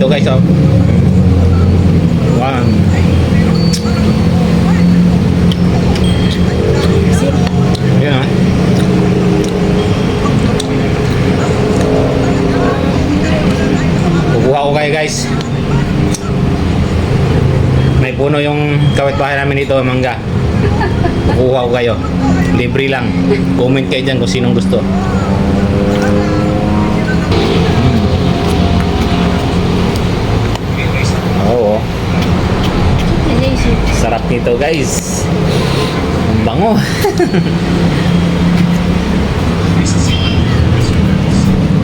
dito guys oh. Wow. Ayan ah. Kukuha guys. May puno yung kawit bahay namin dito, mangga. Kukuha ko kayo. Libre lang. Comment kayo dyan kung sinong gusto. Sarap nito guys. Ang bango.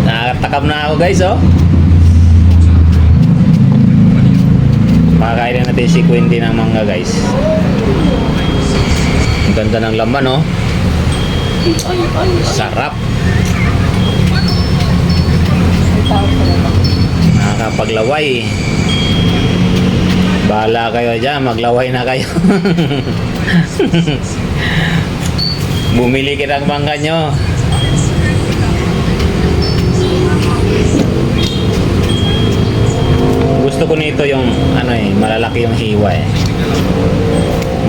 Nakakatakam na ako guys oh. Makakain na natin si Quinty ng mangga guys. Ang ganda ng laman oh. Sarap. Nakakapaglaway. Bahala kayo dyan, maglaway na kayo. Bumili ka ng mangga nyo. Gusto ko nito yung ano eh, malalaki yung hiwa eh.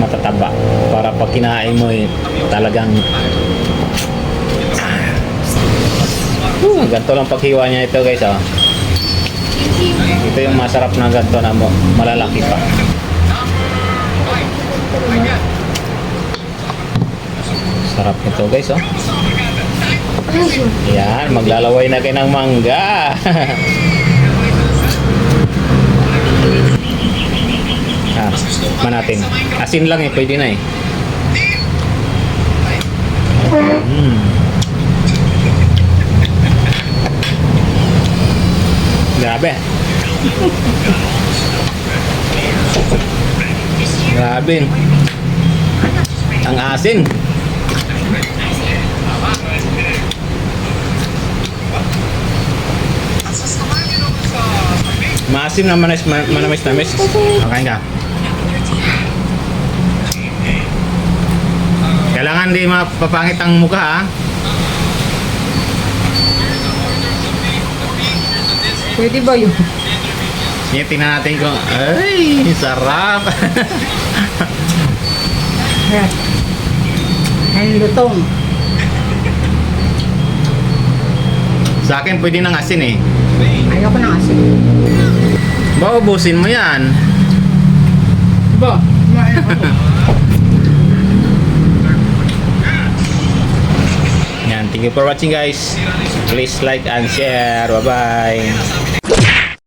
Matataba. Para pag kinain mo eh, talagang Uh, ganito lang paghiwa niya ito guys oh. Ito yung masarap na ganito na mo, malalaki pa. Sarap nito guys oh. Yan, maglalaway na kayo ng mangga. ah, man natin. Asin lang eh, pwede na eh. Mm. Grabe. Grabe. Ang asin. Maasim na manis, man, manamis namis. Okay ka. Kailangan di mapapangit ang mukha ha. Pwede ba yun? Sige, tingnan natin kung... Ay, sarap! Ang lutong. Sa akin, pwede nang asin eh. Ayoko ng asin. Ba, ubusin mo yan. Ba? Kumain ako. Yan, thank you for watching guys. Please like and share. Bye-bye.